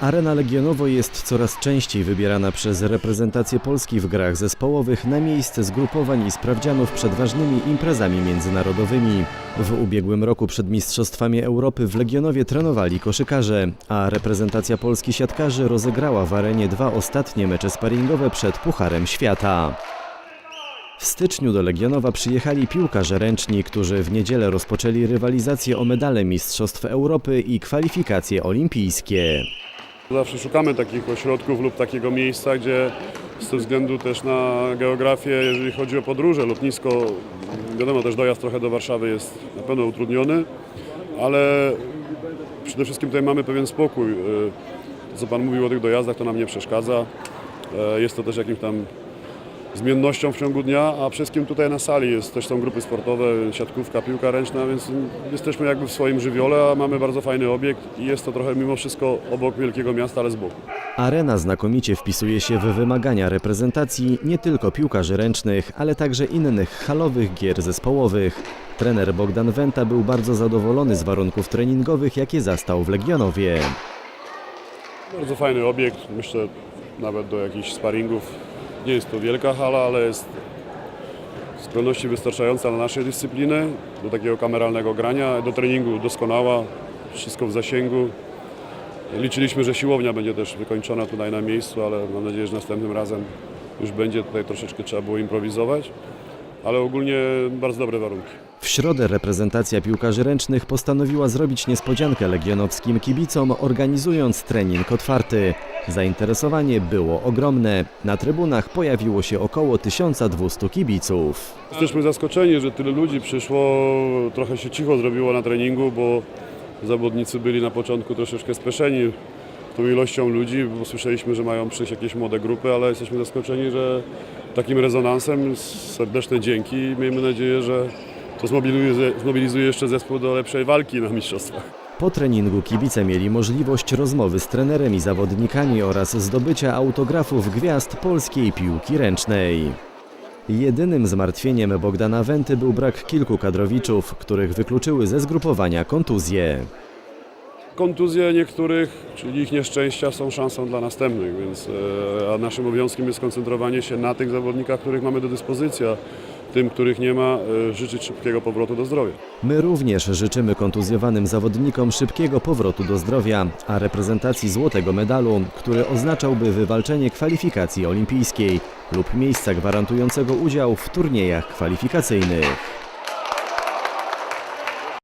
Arena Legionowo jest coraz częściej wybierana przez reprezentację Polski w grach zespołowych na miejsce zgrupowań i sprawdzianów przed ważnymi imprezami międzynarodowymi. W ubiegłym roku przed Mistrzostwami Europy w Legionowie trenowali koszykarze, a reprezentacja Polski siatkarzy rozegrała w arenie dwa ostatnie mecze sparingowe przed Pucharem Świata. W styczniu do Legionowa przyjechali piłkarze ręczni, którzy w niedzielę rozpoczęli rywalizację o medale Mistrzostw Europy i kwalifikacje olimpijskie. Zawsze szukamy takich ośrodków lub takiego miejsca, gdzie ze względu też na geografię, jeżeli chodzi o podróże, lotnisko, wiadomo też dojazd trochę do Warszawy jest na pewno utrudniony, ale przede wszystkim tutaj mamy pewien spokój. To, co Pan mówił o tych dojazdach, to nam nie przeszkadza. E, Jest to też jakimś tam zmiennością w ciągu dnia, a wszystkim tutaj na sali jest też są grupy sportowe, siatkówka, piłka ręczna, więc jesteśmy jakby w swoim żywiole, a mamy bardzo fajny obiekt i jest to trochę mimo wszystko obok wielkiego miasta, ale z boku. Arena znakomicie wpisuje się w wymagania reprezentacji nie tylko piłkarzy ręcznych, ale także innych halowych gier zespołowych. Trener Bogdan Wenta był bardzo zadowolony z warunków treningowych, jakie zastał w Legionowie. Bardzo fajny obiekt, myślę nawet do jakichś sparingów. Nie jest to wielka hala, ale jest w wystarczająca dla naszej dyscypliny, do takiego kameralnego grania, do treningu doskonała, wszystko w zasięgu. Liczyliśmy, że siłownia będzie też wykończona tutaj na miejscu, ale mam nadzieję, że następnym razem już będzie tutaj troszeczkę trzeba było improwizować, ale ogólnie bardzo dobre warunki. W środę reprezentacja piłkarzy ręcznych postanowiła zrobić niespodziankę legionowskim kibicom, organizując trening otwarty. Zainteresowanie było ogromne. Na trybunach pojawiło się około 1200 kibiców. Jesteśmy zaskoczeni, że tyle ludzi przyszło. Trochę się cicho zrobiło na treningu, bo zawodnicy byli na początku troszeczkę speszeni tą ilością ludzi, bo słyszeliśmy, że mają przyjść jakieś młode grupy, ale jesteśmy zaskoczeni, że takim rezonansem serdeczne dzięki i miejmy nadzieję, że to zmobilizuje, zmobilizuje jeszcze zespół do lepszej walki na mistrzostwach. Po treningu kibice mieli możliwość rozmowy z trenerem i zawodnikami oraz zdobycia autografów gwiazd polskiej piłki ręcznej. Jedynym zmartwieniem Bogdana Wenty był brak kilku kadrowiczów, których wykluczyły ze zgrupowania kontuzje. Kontuzje niektórych, czyli ich nieszczęścia są szansą dla następnych, więc e, a naszym obowiązkiem jest koncentrowanie się na tych zawodnikach, których mamy do dyspozycji, tym, których nie ma, e, życzyć szybkiego powrotu do zdrowia. My również życzymy kontuzjowanym zawodnikom szybkiego powrotu do zdrowia, a reprezentacji złotego medalu, który oznaczałby wywalczenie kwalifikacji olimpijskiej lub miejsca gwarantującego udział w turniejach kwalifikacyjnych.